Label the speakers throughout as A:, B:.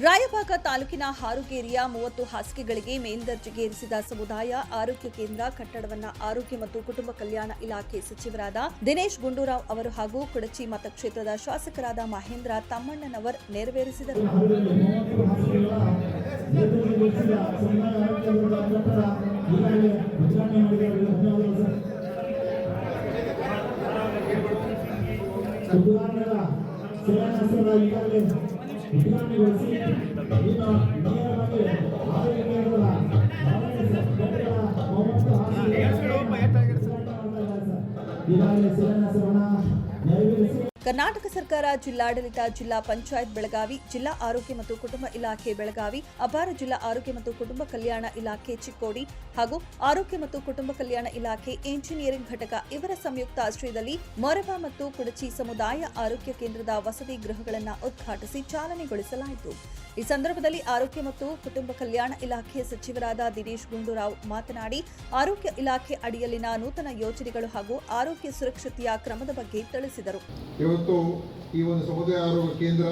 A: ರಾಯಭಾಗ ತಾಲೂಕಿನ ಹಾರುಗೇರಿಯ ಮೂವತ್ತು ಹಾಸಿಗೆಗಳಿಗೆ ಮೇಲ್ದರ್ಜೆಗೇರಿಸಿದ ಸಮುದಾಯ ಆರೋಗ್ಯ ಕೇಂದ್ರ, ಕಟ್ಟಡವನ್ನ ಆರೋಗ್ಯ ಮತ್ತು ಕುಟುಂಬ ಕಲ್ಯಾಣ ಇಲಾಖೆ ಸಚಿವರಾದ ದಿನೇಶ್ ಗುಂಡೂರಾವ್ ಅವರು ಹಾಗೂ ಕುಡಚಿ ಮತಕ್ಷೇತ್ರದ ಶಾಸಕರಾದ ಮಹೇಂದ್ರ ತಮ್ಮಣ್ಣನವರ್ ನೆರವೇರಿಸಿದರು.
B: ಉದ್ಘಾಟನೆಗೊಳಿಸಿ ಇನ್ನು ನೇರವಾಗಿ ಆರೋಗ್ಯ
A: ಕರ್ನಾಟಕ ಸರ್ಕಾರ, ಜಿಲ್ಲಾಡಳಿತ, ಜಿಲ್ಲಾ ಪಂಚಾಯತ್ ಬೆಳಗಾವಿ, ಜಿಲ್ಲಾ ಆರೋಗ್ಯ ಮತ್ತು ಕುಟುಂಬ ಇಲಾಖೆ ಬೆಳಗಾವಿ, ಅಪಾರ ಜಿಲ್ಲಾ ಆರೋಗ್ಯ ಮತ್ತು ಕುಟುಂಬ ಕಲ್ಯಾಣ ಇಲಾಖೆ ಚಿಕ್ಕೋಡಿ ಹಾಗೂ ಆರೋಗ್ಯ ಮತ್ತು ಕುಟುಂಬ ಕಲ್ಯಾಣ ಇಲಾಖೆ ಇಂಜಿನಿಯರಿಂಗ್ ಘಟಕ ಇವರ ಸಂಯುಕ್ತ ಆಶ್ರಯದಲ್ಲಿ ಮೊರಬ ಮತ್ತು ಕುಡಚಿ ಸಮುದಾಯ ಆರೋಗ್ಯ ಕೇಂದ್ರದ ವಸತಿ ಗೃಹಗಳನ್ನು ಉದ್ಘಾಟಿಸಿ ಚಾಲನೆಗೊಳಿಸಲಾಯಿತು. ಈ ಸಂದರ್ಭದಲ್ಲಿ ಆರೋಗ್ಯ ಮತ್ತು ಕುಟುಂಬ ಕಲ್ಯಾಣ ಇಲಾಖೆಯ ಸಚಿವರಾದ ದಿನೇಶ್ ಗುಂಡೂರಾವ್ ಮಾತನಾಡಿ, ಆರೋಗ್ಯ ಇಲಾಖೆ ಅಡಿಯಲ್ಲಿನ ನೂತನ ಯೋಜನೆಗಳು ಹಾಗೂ ಆರೋಗ್ಯ ಸುರಕ್ಷತೆಯ ಕ್ರಮದ ಬಗ್ಗೆ ತಿಳಿಸಿದರು.
C: ಇವತ್ತು ಈ ಒಂದು ಸಮುದಾಯ ಆರೋಗ್ಯ ಕೇಂದ್ರ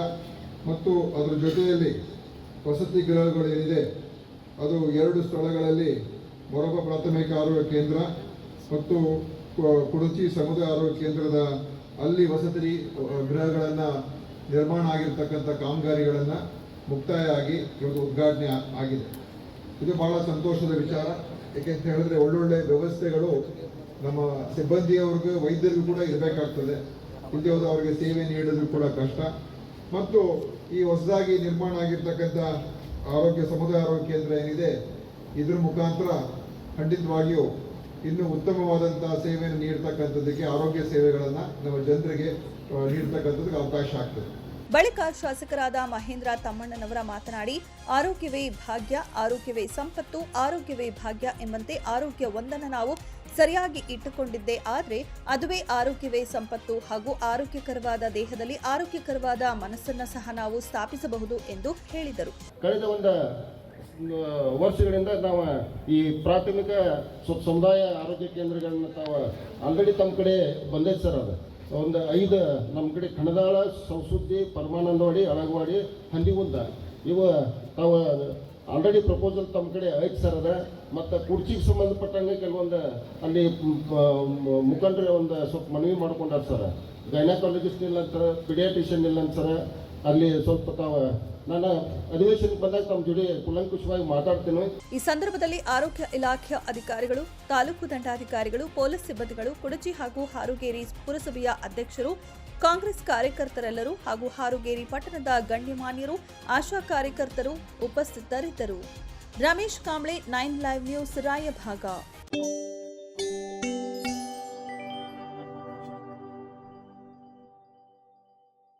C: ಮತ್ತು ಅದರ ಜೊತೆಯಲ್ಲಿ ವಸತಿ ಗೃಹಗಳು ಏನಿದೆ, ಅದು ಎರಡು ಸ್ಥಳಗಳಲ್ಲಿ ಮೊರಬ ಪ್ರಾಥಮಿಕ ಆರೋಗ್ಯ ಕೇಂದ್ರ ಮತ್ತು ಕುಡುಚಿ ಸಮುದಾಯ ಆರೋಗ್ಯ ಕೇಂದ್ರದ ಅಲ್ಲಿ ವಸತಿ ಗೃಹಗಳನ್ನು ನಿರ್ಮಾಣ ಆಗಿರ್ತಕ್ಕಂಥ ಕಾಮಗಾರಿಗಳನ್ನು ಮುಕ್ತಾಯ ಆಗಿ ಇವತ್ತು ಉದ್ಘಾಟನೆ ಆಗಿದೆ. ಇದು ಬಹಳ ಸಂತೋಷದ ವಿಚಾರ. ಏಕೆಂತ ಹೇಳಿದ್ರೆ ಒಳ್ಳೊಳ್ಳೆ ವ್ಯವಸ್ಥೆಗಳು ನಮ್ಮ ಸಿಬ್ಬಂದಿಯವ್ರಿಗೂ, ವೈದ್ಯರಿಗೂ ಕೂಡ ಇರಬೇಕಾಗ್ತದೆ. ಹೋದ ಅವರಿಗೆ ಸೇವೆ ನೀಡೋದು ಕೂಡ ಕಷ್ಟ. ಮತ್ತು ಈ ಹೊಸದಾಗಿ ನಿರ್ಮಾಣ ಆಗಿರ್ತಕ್ಕಂಥ ಆರೋಗ್ಯ ಸಮುದಾಯ ಆರೋಗ್ಯ ಕೇಂದ್ರ ಏನಿದೆ, ಇದ್ರ ಮುಖಾಂತರ ಖಂಡಿತವಾಗಿಯೂ ಇನ್ನೂ ಉತ್ತಮವಾದಂತಹ ಸೇವೆಯನ್ನು ನೀಡ್ತಕ್ಕಂಥದ್ದಕ್ಕೆ ಆರೋಗ್ಯ ಸೇವೆಗಳನ್ನು ನಮ್ಮ ಜನರಿಗೆ ನೀಡ್ತಕ್ಕಂಥದ್ದಕ್ಕೆ ಅವಕಾಶ ಆಗ್ತದೆ.
A: ಬಳಿಕ ಶಾಸಕರಾದ ಮಹೇಂದ್ರ ತಮ್ಮಣ್ಣನವರ ಮಾತನಾಡಿ, ಆರೋಗ್ಯವೇ ಭಾಗ್ಯ, ಆರೋಗ್ಯವೇ ಸಂಪತ್ತು, ಆರೋಗ್ಯವೇ ಭಾಗ್ಯ ಎಂಬಂತೆ ಆರೋಗ್ಯ ಒಂದನ್ನು ನಾವು ಸರಿಯಾಗಿ ಇಟ್ಟುಕೊಂಡಿದ್ದೆ ಆದರೆ ಅದುವೇ ಆರೋಗ್ಯವೇ ಸಂಪತ್ತು ಹಾಗೂ ಆರೋಗ್ಯಕರವಾದ ದೇಹದಲ್ಲಿ ಆರೋಗ್ಯಕರವಾದ ಮನಸ್ಸನ್ನು ಸಹ ನಾವು ಸ್ಥಾಪಿಸಬಹುದು ಎಂದು ಹೇಳಿದರು.
D: ಕಳೆದ ಒಂದು ವರ್ಷಗಳಿಂದ ನಾವು ಈ ಪ್ರಾಥಮಿಕ ಸಮುದಾಯ ಆರೋಗ್ಯ ಕೇಂದ್ರಗಳನ್ನು ತಾವು ಆಲ್ರೆಡಿ ತಮ್ಮ ಕಡೆ ಬಂದೇ ಸರ್ ಅದು. ಒಂದು ಐದು ನಮ್ಮ ಕಡೆ ಕಣದಾಳ, ಸಂಸುದ್ದಿ, ಪರಮಾನಂದವಾಡಿ, ಅಳಗವಾಡಿ ಹಂದಿಗುಂದ ಇವು ತಾವು ಆಲ್ರೆಡಿ ಪ್ರಪೋಸಲ್ ತಮ್ಮ ಕಡೆ ಐತೆ ಸರ್ ಅದ. ಮತ್ತು ಕುರ್ಚಿಗೆ ಸಂಬಂಧಪಟ್ಟಂಗೆ ಕೆಲವೊಂದು, ಅಲ್ಲಿ ಮುಖಂಡರು ಒಂದು ಸ್ವಲ್ಪ ಮನವಿ ಮಾಡ್ಕೊಂಡಾರ ಸರ್ ಗೈನಕಾಲಜಿಸ್ಟ್ ಇಲ್ಲ ಅಂತಾರೆ ಪಿಡಿಯಾಟಿಷಿಯನ್ ಇಲ್ಲ ಅಂತಾರೆ. ಅಲ್ಲಿ ಸ್ವಲ್ಪ
A: ಈ ಸಂದರ್ಭದಲ್ಲಿ ಆರೋಗ್ಯ ಇಲಾಖೆಯ ಅಧಿಕಾರಿಗಳು, ತಾಲೂಕು ದಂಡಾಧಿಕಾರಿಗಳು, ಪೊಲೀಸ್ ಸಿಬ್ಬಂದಿಗಳು, ಕುಡಚಿ ಹಾಗೂ ಹಾರುಗೇರಿ ಪುರಸಭೆಯ ಅಧ್ಯಕ್ಷರು, ಕಾಂಗ್ರೆಸ್ ಕಾರ್ಯಕರ್ತರೆಲ್ಲರೂ ಹಾಗೂ ಹಾರುಗೇರಿ ಪಟ್ಟಣದ ಗಣ್ಯಮಾನ್ಯರು, ಆಶಾ ಕಾರ್ಯಕರ್ತರು ಉಪಸ್ಥಿತರಿದ್ದರು. Ramesh Kamble, nine live news, Raibag.